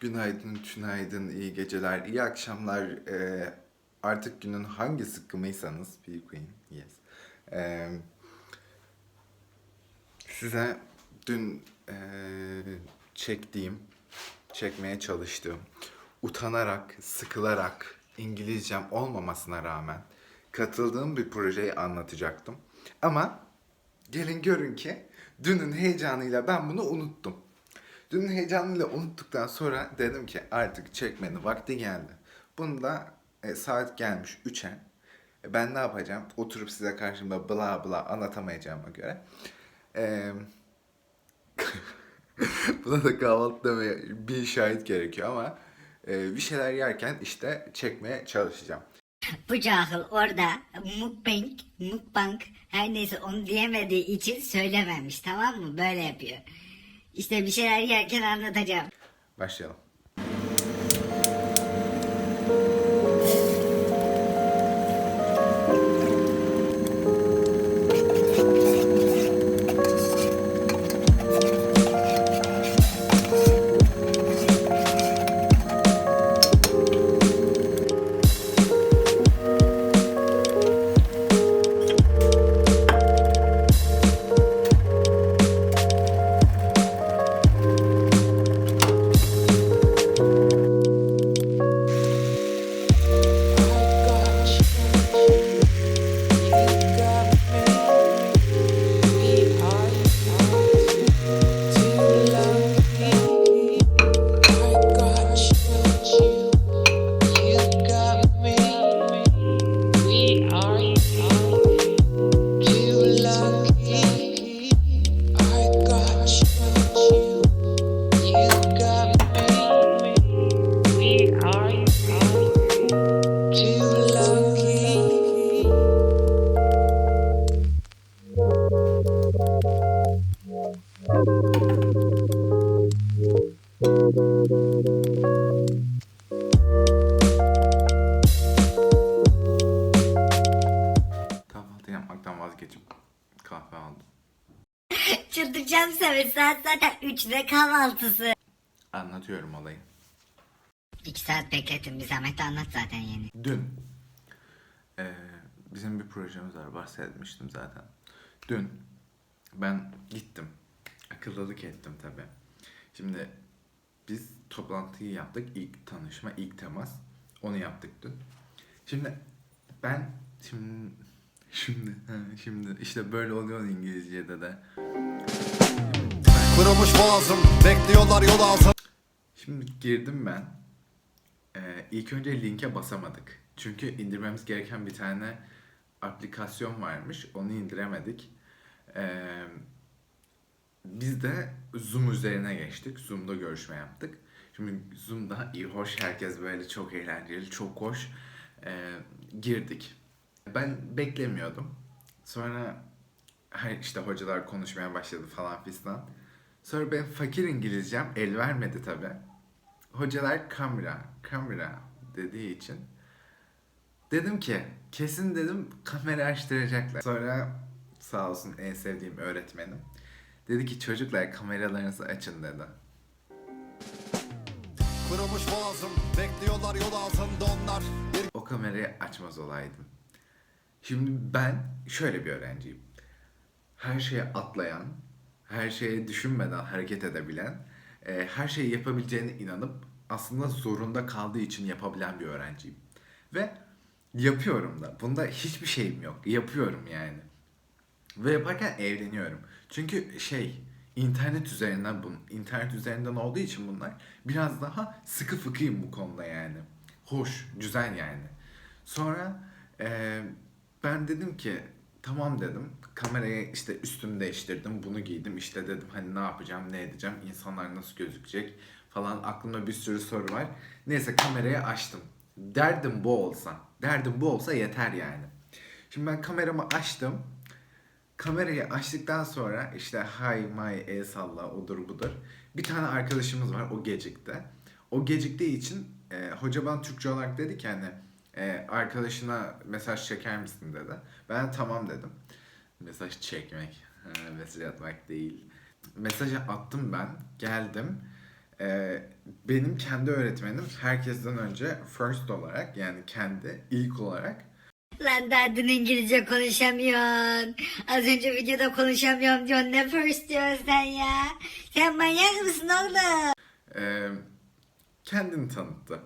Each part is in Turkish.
Günaydın, tünaydın, iyi geceler, iyi akşamlar. Ee, artık günün hangi sıkkımıysanız, be queen, yes. Ee, size dün ee, çektiğim, çekmeye çalıştığım, utanarak, sıkılarak, İngilizcem olmamasına rağmen katıldığım bir projeyi anlatacaktım. Ama gelin görün ki dünün heyecanıyla ben bunu unuttum. Dünün heyecanıyla unuttuktan sonra dedim ki artık çekmenin vakti geldi. Bunu da e, saat gelmiş 3'e. E, ben ne yapacağım? Oturup size karşımda bla bla anlatamayacağıma göre. E, buna da kahvaltı demeye bir şahit gerekiyor ama e, bir şeyler yerken işte çekmeye çalışacağım. Bu cahil orada mukbang, mukbang her neyse onu diyemediği için söylememiş tamam mı? Böyle yapıyor. İşte bir şeyler yerken anlatacağım. Başlayalım. Kahve aldım. Çıldıracağım seni saat zaten 3'de kahvaltısı. Anlatıyorum olayı. 2 saat bekletin bir zahmet anlat zaten yeni. Dün eee, bizim bir projemiz var bahsetmiştim zaten. Dün ben gittim. Akıllılık ettim tabi. Şimdi biz toplantıyı yaptık. ilk tanışma, ilk temas. Onu yaptık dün. Şimdi ben şimdi şimdi şimdi işte böyle oluyor İngilizce'de de. Kırılmış boğazım Bekliyorlar yol ağzım Şimdi girdim ben. Ee, ilk önce linke basamadık. Çünkü indirmemiz gereken bir tane aplikasyon varmış. Onu indiremedik. Ee, biz de Zoom üzerine geçtik. Zoom'da görüşme yaptık. Şimdi Zoom'da iyi hoş herkes böyle çok eğlenceli, çok hoş ee, girdik. Ben beklemiyordum. Sonra hani işte hocalar konuşmaya başladı falan fistan. Sonra ben fakir İngilizcem el vermedi tabi. Hocalar kamera, kamera dediği için dedim ki kesin dedim kamera açtıracaklar. Sonra sağ olsun en sevdiğim öğretmenim dedi ki çocuklar kameralarınızı açın dedi. Kırılmış boğazım Bekliyorlar yol ağzında onlar o kamerayı açmaz olaydım. Şimdi ben şöyle bir öğrenciyim. Her şeye atlayan, her şeye düşünmeden hareket edebilen, e, her şeyi yapabileceğine inanıp aslında zorunda kaldığı için yapabilen bir öğrenciyim. Ve yapıyorum da. Bunda hiçbir şeyim yok. Yapıyorum yani. Ve yaparken eğleniyorum. Çünkü şey internet üzerinden bun internet üzerinden olduğu için bunlar biraz daha sıkı fıkıyım bu konuda yani. Hoş, güzel yani. Sonra eee, ben dedim ki tamam dedim. Kamerayı işte üstümü değiştirdim. Bunu giydim. İşte dedim hani ne yapacağım, ne edeceğim, insanlar nasıl gözükecek falan. Aklımda bir sürü soru var. Neyse kamerayı açtım. Derdim bu olsa. Derdim bu olsa yeter yani. Şimdi ben kameramı açtım. Kamerayı açtıktan sonra işte hay may el salla odur budur. Bir tane arkadaşımız var o gecikti. O geciktiği için e, hoca bana Türkçe olarak dedi ki hani e, arkadaşına mesaj çeker misin dedi. Ben tamam dedim. Mesaj çekmek, mesaj atmak değil. Mesajı attım ben, geldim. Ee, benim kendi öğretmenim herkesten önce first olarak yani kendi ilk olarak Lan dün İngilizce konuşamıyorsun. Az önce videoda konuşamıyorum diyorsun. Ne first diyorsun sen ya? Sen manyak mısın oğlum? e, kendini tanıttı.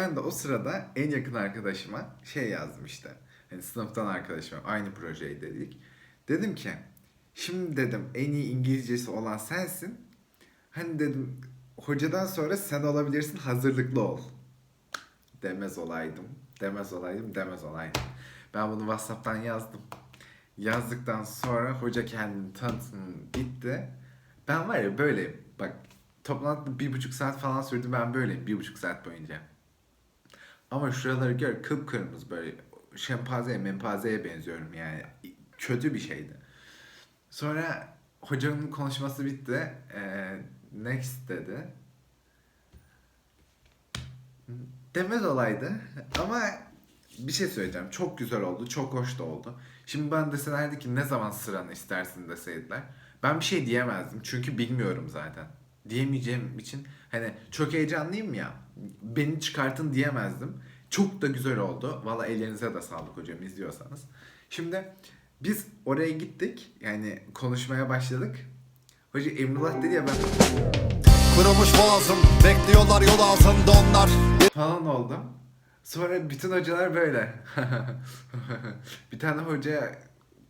Ben de o sırada en yakın arkadaşıma şey yazdım işte. Hani sınıftan arkadaşıma aynı projeyi dedik. Dedim ki şimdi dedim en iyi İngilizcesi olan sensin. Hani dedim hocadan sonra sen olabilirsin hazırlıklı ol. Demez olaydım. Demez olaydım, demez olaydım. Ben bunu WhatsApp'tan yazdım. Yazdıktan sonra hoca kendini tanıtın bitti. Ben var ya böyle bak toplantı bir buçuk saat falan sürdü ben böyleyim bir buçuk saat boyunca. Ama şuraları gör kıpkırmızı böyle şempazeye mempazeye benziyorum yani kötü bir şeydi. Sonra hocanın konuşması bitti. Ee, next dedi. Demez olaydı ama bir şey söyleyeceğim. Çok güzel oldu. Çok hoş da oldu. Şimdi ben deselerdi ki ne zaman sıranı istersin deseydiler. Ben bir şey diyemezdim. Çünkü bilmiyorum zaten. Diyemeyeceğim için hani çok heyecanlıyım ya. Beni çıkartın diyemezdim. Çok da güzel oldu. Valla ellerinize de sağlık hocam izliyorsanız. Şimdi biz oraya gittik. Yani konuşmaya başladık. Hoca Emrullah dedi ya ben Kırılmış boğazım Bekliyorlar yol altında onlar falan oldum. Sonra bütün hocalar böyle. bir tane hoca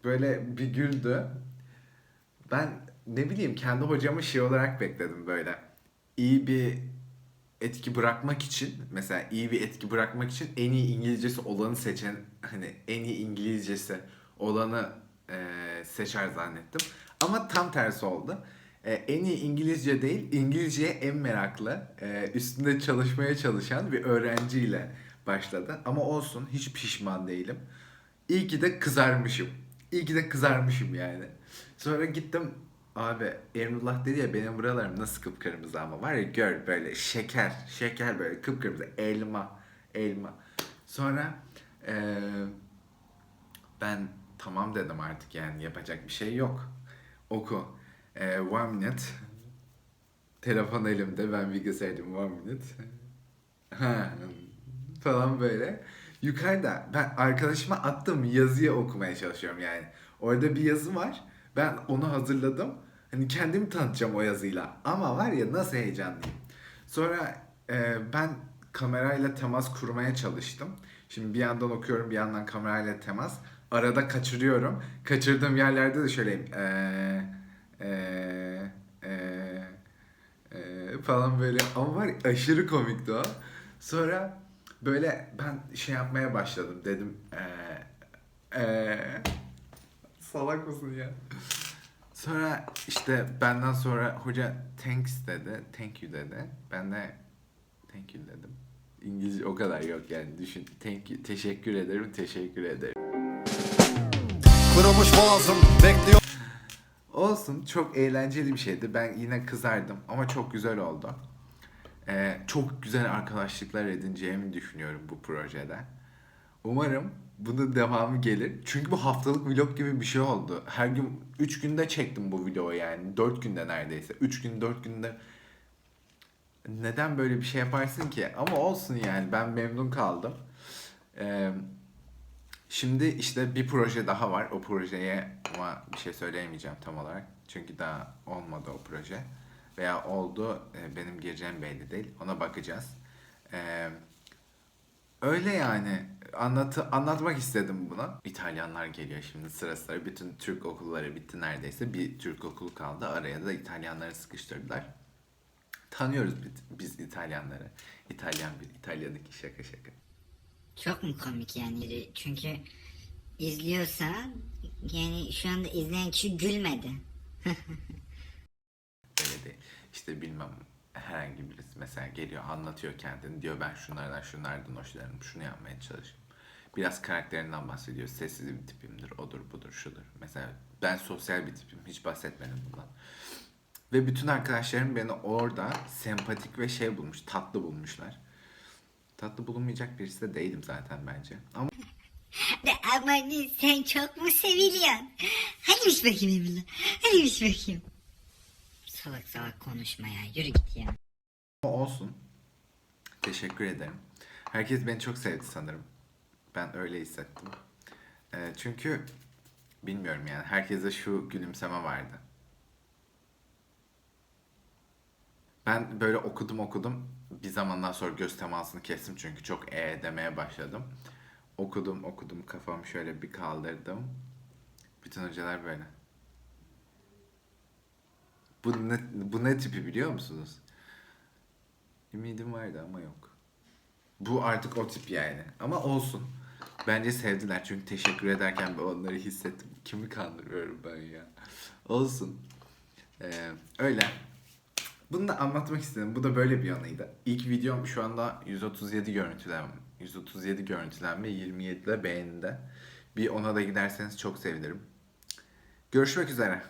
böyle bir güldü. Ben ne bileyim kendi hocamı şey olarak bekledim böyle. İyi bir etki bırakmak için mesela iyi bir etki bırakmak için en iyi İngilizcesi olanı seçen hani en iyi İngilizcesi olanı eee, seçer zannettim. Ama tam tersi oldu. E, en iyi İngilizce değil, İngilizceye en meraklı, e, üstünde çalışmaya çalışan bir öğrenciyle başladı. Ama olsun, hiç pişman değilim. İyi ki de kızarmışım. İyi ki de kızarmışım yani. Sonra gittim, abi Emrullah dedi ya benim buralarım nasıl kıpkırmızı ama var ya gör böyle şeker, şeker böyle kıpkırmızı, elma, elma. Sonra eee ben tamam dedim artık yani yapacak bir şey yok. Oku. Ee, one minute. Telefon elimde ben bilgisayardım one minute. Falan böyle. Yukarıda ben arkadaşıma attım yazıyı okumaya çalışıyorum yani. Orada bir yazı var. Ben onu hazırladım. Hani kendimi tanıtacağım o yazıyla. Ama var ya nasıl heyecanlıyım. Sonra e, ben kamerayla temas kurmaya çalıştım. Şimdi bir yandan okuyorum bir yandan kamerayla temas. Arada kaçırıyorum. Kaçırdığım yerlerde de şöyleyim. Eee eee eee eee falan böyle. Ama var ya, aşırı komikti o. Sonra böyle ben şey yapmaya başladım. Dedim eee eee salak mısın ya? Sonra işte benden sonra hoca thanks dedi. Thank you dedi. Ben de thank you dedim. İngilizce o kadar yok yani düşün. Thank you. Teşekkür ederim. Teşekkür ederim. Kırılmış boğazım Bekliyor Olsun çok eğlenceli bir şeydi. Ben yine kızardım ama çok güzel oldu. Ee, çok güzel arkadaşlıklar edineceğimi düşünüyorum bu projede. Umarım bunun devamı gelir. Çünkü bu haftalık vlog gibi bir şey oldu. Her gün 3 günde çektim bu videoyu yani. 4 günde neredeyse. 3 gün 4 günde neden böyle bir şey yaparsın ki? Ama olsun yani ben memnun kaldım. Ee, Şimdi işte bir proje daha var. O projeye ama bir şey söyleyemeyeceğim tam olarak. Çünkü daha olmadı o proje. Veya oldu benim gireceğim belli değil. Ona bakacağız. Ee, öyle yani. Anlatı, anlatmak istedim bunu. İtalyanlar geliyor şimdi sıra sıra. Bütün Türk okulları bitti neredeyse. Bir Türk okulu kaldı. Araya da İtalyanları sıkıştırdılar. Tanıyoruz biz, biz İtalyanları. İtalyan bir, İtalya'daki şaka şaka. Çok mu komik yani? Çünkü izliyorsa yani şu anda izleyen kişi gülmedi. Öyle değil. İşte bilmem herhangi birisi mesela geliyor anlatıyor kendini diyor ben şunlardan şunlardan hoşlanırım şunu yapmaya çalışıyorum. Biraz karakterinden bahsediyor. Sessiz bir tipimdir, odur budur şudur. Mesela ben sosyal bir tipim. Hiç bahsetmedim bundan. Ve bütün arkadaşlarım beni orada sempatik ve şey bulmuş, tatlı bulmuşlar. Tatlı bulunmayacak birisi de değilim zaten bence. Ama De aman sen çok mu seviliyorsun? Hadi bir bakayım Emrullah. Hadi bir bakayım. Salak salak konuşma ya. Yürü git ya. Olsun. Teşekkür ederim. Herkes beni çok sevdi sanırım. Ben öyle hissettim. Ee, çünkü bilmiyorum yani herkese şu gülümseme vardı. Ben böyle okudum okudum. Bir zamandan sonra göz temasını kestim çünkü çok e demeye başladım. Okudum okudum kafamı şöyle bir kaldırdım. Bütün hocalar böyle. Bu ne, bu ne tipi biliyor musunuz? Ümidim vardı ama yok. Bu artık o tip yani. Ama olsun. Bence sevdiler çünkü teşekkür ederken ben onları hissettim. Kimi kandırıyorum ben ya. Olsun. Ee, öyle. Bunu da anlatmak istedim. Bu da böyle bir anıydı. İlk videom şu anda 137 görüntülenme. 137 görüntülenme 27 de beğenide. Bir ona da giderseniz çok sevinirim. Görüşmek üzere.